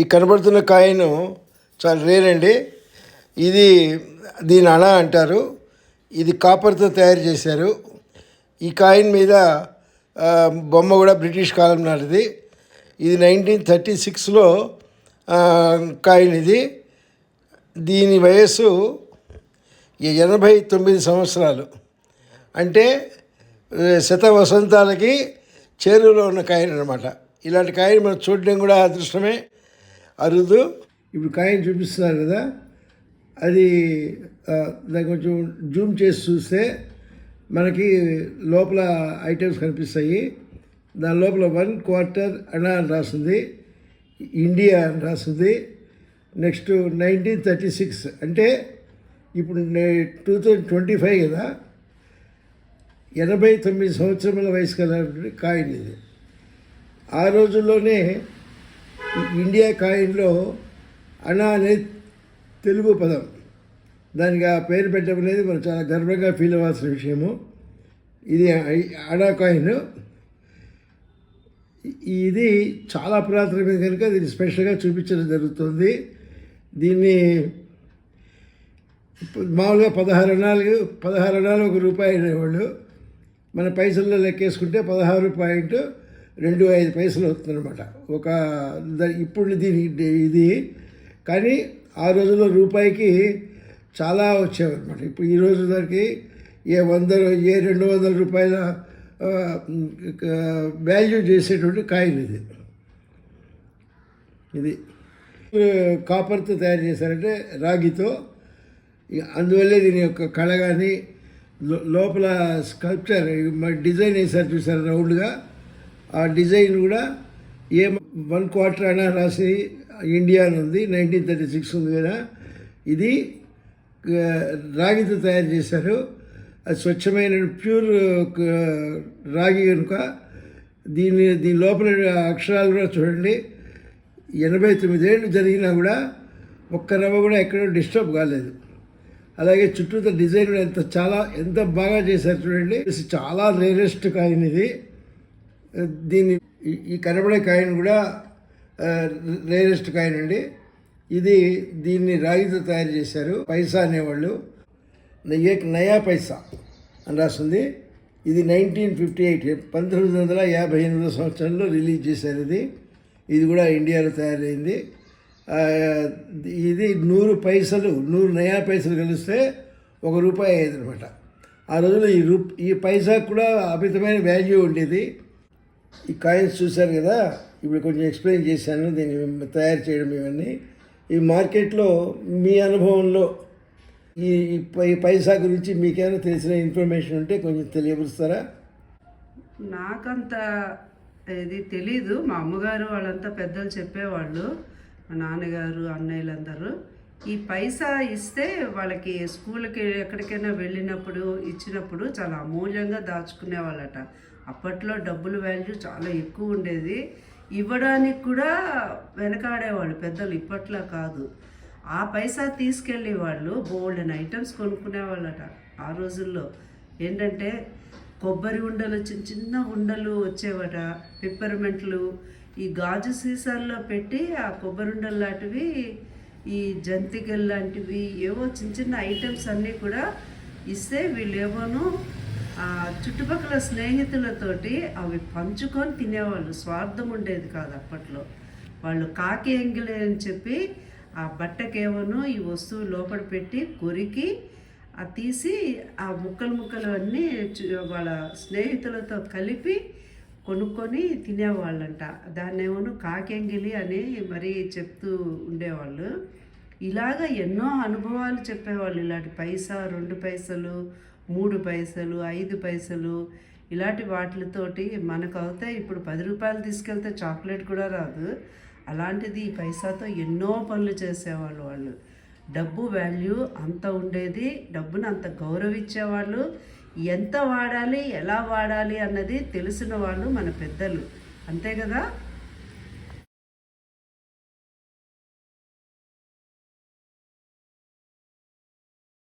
ఈ కనబడుతున్న కాయిన్ చాలా రేర్ అండి. ఇది దీని అణ అంటారు. ఇది కాపర్తో తయారు చేశారు. ఈ కాయిన్ మీద బొమ్మ కూడా బ్రిటిష్ కాలం నాటిది. ఇది నైన్టీన్ థర్టీ సిక్స్లో కాయిన్ ఇది. దీని వయస్సు ఎనభై తొమ్మిది సంవత్సరాలు. అంటే శత వసంతాలకి చేరువలో ఉన్న కాయిన్ అనమాట ఇలాంటి కాయిన్ మనం చూడడం కూడా అదృష్టమే. అరుదు. ఇప్పుడు కాయిన్ చూపిస్తున్నారు కదా అది దాని దాన్ని కొంచెం జూమ్ చేసి చూస్తే మనకి లోపల ఐటమ్స్ కనిపిస్తాయి. దాని లోపల వన్ క్వార్టర్ అనా అని రాస్తుంది ఇండియా అని రాస్తుంది నెక్స్ట్ నైన్టీన్ థర్టీ సిక్స్ అంటే ఇప్పుడు టూ థౌజండ్ ట్వంటీ ఫైవ్ కదా ఎనభై తొమ్మిది సంవత్సరముల వయసు కలిగినటువంటి కాయిన్ ఇది. ఆ రోజుల్లోనే ఇండియా కాయిన్లో అనా అనేది తెలుగు పదం. దానికి ఆ పేరు పెట్టడం అనేది మనం చాలా గర్వంగా ఫీల్ అవ్వాల్సిన విషయము. ఇది అనా కాయిన్. ఇది చాలా పురాతనమైనది కనుక దీన్ని స్పెషల్గా చూపించడం జరుగుతుంది. దీన్ని మామూలుగా పదహారు అణాలు పదహారు అణాలు ఒక రూపాయి అనేవాళ్ళు. మన పైసల్లో లెక్కేసుకుంటే పదహారు పాయింట్ రెండు ఐదు పైసలు అవుతుందన్నమాట. ఒక ఇప్పుడు దీని ఇది కానీ ఆ రోజుల్లో రూపాయికి చాలా వచ్చేవన్నమాట. ఇప్పుడు ఈ రోజు దానికి ఏ వంద ఏ రెండు వందల రూపాయల వాల్యూ చేసేటువంటి కాయిన్ ఇది. ఇది. కాపర్తో తయారు చేశారంటే రాగితో. ఇక అందువల్లే దీని యొక్క కళ కానీ లో- లోపల స్కల్ప్చర్ డిజైన్ వేసారు చూసారు రౌండ్గా? ఆ డిజైన్ కూడా ఏ వన్ క్వార్టర్ అయినా రాసి ఇండియా అని ఉంది నైన్టీన్ థర్టీ సిక్స్ ఉంది కదా. ఇది రాగితో తయారు చేశారు. అది స్వచ్ఛమైన ప్యూర్ రాగి కనుక దీని దీని లోపల అక్షరాలు కూడా చూడండి. ఎనభై తొమ్మిదేళ్ళు జరిగినా కూడా ఒక్క రవ్వ కూడా ఎక్కడో డిస్టర్బ్ కాలేదు. అలాగే చుట్టూతో డిజైన్ కూడా ఎంత చాలా ఎంత బాగా చేశారు చూడండి. చాలా రేరెస్ట్ కాయిన్ ఇది. దీన్ని ఈ- కనబడే కాయిన్ కూడా రేరెస్ట్ కాయిన్ అండి. ఇది దీన్ని రాగితో తయారు చేశారు పైసా అనేవాళ్ళు. ఏక్ నయా పైసా అని రాస్తుంది ఇది నైన్టీన్ ఫిఫ్టీ ఎయిట్ పంతొమ్మిది వందల యాభై ఎనిమిదో సంవత్సరంలో రిలీజ్ చేశారు ఇది. ఇది కూడా ఇండియాలో తయారైంది. ఇది నూరు పైసలు నూరు నయా పైసలు కలిస్తే ఒక రూపాయి అయ్యేది అనమాట ఆ రోజుల్లో ఈ రూ ఈ పైసాకు కూడా అమితమైన వాల్యూ ఉండేది. ఈ కాయిన్స్ చూశారు కదా? ఇప్పుడు కొంచెం ఎక్స్ప్లెయిన్ చేశాను దీన్ని తయారు చేయడం ఇవన్నీ. ఈ మార్కెట్లో మీ అనుభవంలో ఈ ఈ పై పైసా గురించి మీకేమైనా తెలిసిన ఇన్ఫర్మేషన్ ఉంటే కొంచెం తెలియపరుస్తారా? నాకంత ఇది తెలీదు. మా అమ్మగారు వాళ్ళంతా పెద్దలు చెప్పేవాళ్ళు. మా నాన్నగారు అన్నయ్యలందరూ. ఈ పైసా ఇస్తే వాళ్ళకి స్కూల్కి ఎక్కడికైనా వెళ్ళినప్పుడు ఇచ్చినప్పుడు చాలా అమూల్యంగా దాచుకునేవాళ్ళట. అప్పట్లో డబ్బుల వాల్యూ చాలా ఎక్కువ ఉండేది. ఇవ్వడానికి కూడా వెనకాడేవాళ్ళు పెద్దలు ఇప్పట్లో కాదు. ఆ పైసా తీసుకెళ్ళి వాళ్ళు బోల్డెన్ ఐటమ్స్ కొనుక్కునేవాళ్ళట ఆ రోజుల్లో. ఏంటంటే కొబ్బరి ఉండలు చిన్న చిన్న ఉండలు వచ్చేవట పిప్పర్మెంట్లు ఈ గాజు సీసాల్లో పెట్టి ఆ కొబ్బరి ఉండలు లాంటివి ఈ జంతికలు లాంటివి ఏవో చిన్న చిన్న ఐటమ్స్ అన్నీ కూడా ఇస్తే వీళ్ళు ఏవోను చుట్టుపక్కల స్నేహితులతోటి అవి పంచుకొని తినేవాళ్ళు. స్వార్థం ఉండేది కాదు అప్పట్లో. వాళ్ళు కాకి ఎంగిలే అని చెప్పి ఆ బట్టకేమోనో ఈ వస్తువు లోపల పెట్టి కొరికి ఆ తీసి ఆ ముక్కలు ముక్కలు అన్నీ వాళ్ళ స్నేహితులతో కలిపి కొనుక్కొని తినేవాళ్ళంట. దాన్ని ఏమోను కాకెంగిలి అని మరీ చెప్తూ ఉండేవాళ్ళు. ఇలాగ ఎన్నో అనుభవాలు చెప్పేవాళ్ళు. ఇలాంటి పైసా రెండు పైసలు మూడు పైసలు ఐదు పైసలు ఇలాంటి వాటితోటి మనకు అవుతాయి ఇప్పుడు పది రూపాయలు తీసుకెళ్తే చాక్లెట్ కూడా రాదు. అలాంటిది ఈ పైసాతో ఎన్నో పనులు చేసేవాళ్ళు వాళ్ళు. డబ్బు వాల్యూ అంత ఉండేది డబ్బును అంత గౌరవించేవాళ్ళు. ఎంత వాడాలి ఎలా వాడాలి అన్నది తెలిసిన వాళ్ళు మన పెద్దలు. అంతే కదా?